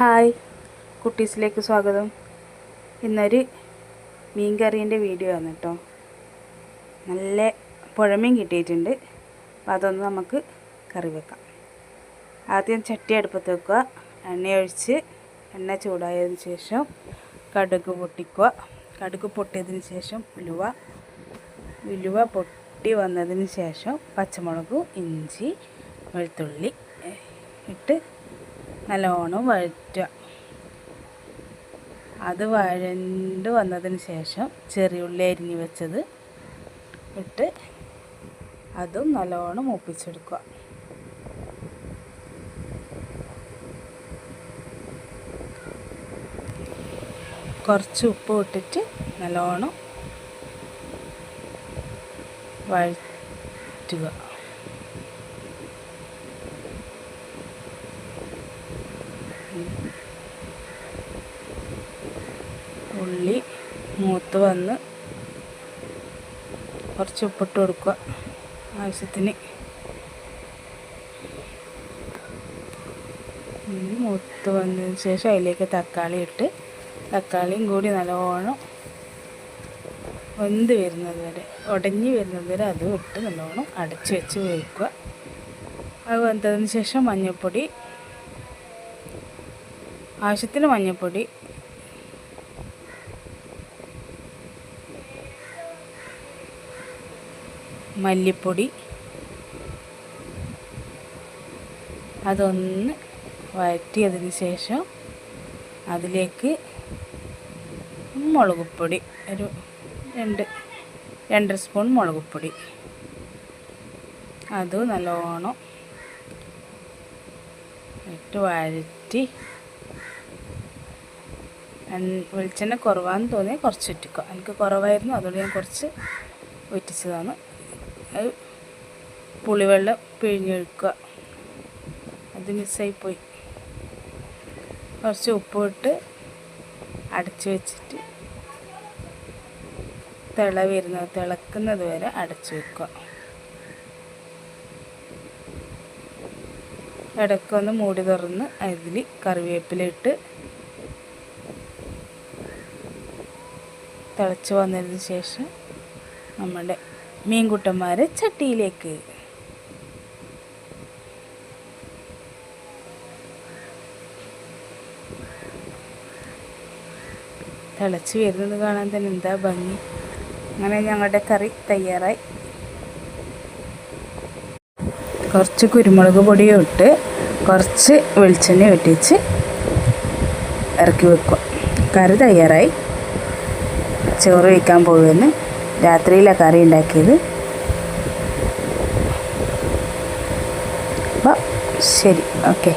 Hi. കുട്ടീസിലേക്ക് സ്വാഗതം. ഇന്നൊരു മീൻ കറീന്റെ video ആണ് കേട്ടോ നല്ല പുഴമീൻ കിട്ടിയിട്ടുണ്ട്. അപ്പോൾ അതൊന്ന് നമുക്ക് കറി വെക്കാം. ആദ്യം ചട്ടി അടുപ്പത്ത് വെക്കുക. എണ്ണ ഒഴിച്ച് എണ്ണ ചൂടായതിന് ശേഷം കടുക് പൊട്ടിക്കുക. കടുക് പൊട്ടിയതിന് ശേഷം ഉലുവ. ഉലുവ പൊട്ടി വന്നതിന് ശേഷം പച്ചമുളകും ഇഞ്ചി വെളുത്തുള്ളി ഇട്ട് നല്ലോണം വഴറ്റുക. അത് വഴണ്ട് വന്നതിന് ശേഷം ചെറിയ ഉള്ളി അരിഞ്ഞ് വെച്ചത് ഇട്ട് അതും നല്ലോണം മൂപ്പിച്ചെടുക്കുക. കുറച്ച് ഉപ്പ് ഇട്ടിട്ട് നല്ലോണം വഴറ്റുക ഉള്ളി മൂത്ത് വന്ന് കുറച്ച് ഉപ്പിട്ട് കൊടുക്കുക ആവശ്യത്തിന്. ഉള്ളി മൂത്ത് വന്നതിന് ശേഷം അതിലേക്ക് തക്കാളി ഇട്ട് തക്കാളിയും കൂടി നല്ലോണം വെന്ത് വരുന്നത് വരെ ഉടഞ്ഞു വരുന്നത് വരെ അതും ഇട്ട് നല്ലോണം അടച്ച് വെച്ച് വേവിക്കുക. അത് വെന്തതിന് ശേഷം മഞ്ഞൾപ്പൊടി ആവശ്യത്തിന് മഞ്ഞൾപ്പൊടി മല്ലിപ്പൊടി. അതൊന്ന് വഴറ്റിയതിന് ശേഷം അതിലേക്ക് മുളക് പൊടി ഒരു രണ്ട് രണ്ടര സ്പൂൺ മുളക് പൊടി അത് നല്ലോണം ഇട്ട് വഴറ്റി വെളിച്ചെണ്ണ കുറവാന്ന് തോന്നിയാൽ കുറച്ച് ഉറ്റിക്കുക എനിക്ക് കുറവായിരുന്നു അതുകൊണ്ട് ഞാൻ കുറച്ച് ഒറ്റിച്ചതാണ് അത് പുളിവെള്ളം പിഴിഞ്ഞെടുക്കുക അത് മിസ്സായിപ്പോയി കുറച്ച് ഉപ്പ് ഇട്ട് അടച്ച് വെച്ചിട്ട് തിള വരുന്നത് തിളക്കുന്നത് വരെ അടച്ച് വെക്കുക. ഇടയ്ക്കൊന്ന് മൂടി തുറന്ന് അതിൽ കറിവേപ്പില ഇട്ട് തിളച്ച് വന്നതിന് ശേഷം നമ്മുടെ മീൻകുട്ടന്മാരെ ചട്ടിയിലേക്ക്. തിളച്ച് വരുന്നത് കാണാൻ തന്നെ എന്താ ഭംഗി. അങ്ങനെ ഞങ്ങളുടെ കറി തയ്യാറായി. കുറച്ച് കുരുമുളക് പൊടിയും ഇട്ട് കുറച്ച് വെളിച്ചെണ്ണ വെട്ടിച്ച് ഇറക്കി വെക്കുക. കറി തയ്യാറായി. ചോറ് വയ്ക്കാൻ പോകുമെന്ന് രാത്രിയിലാണ് കറി ഉണ്ടാക്കിയത്. ശരി ഓക്കെ.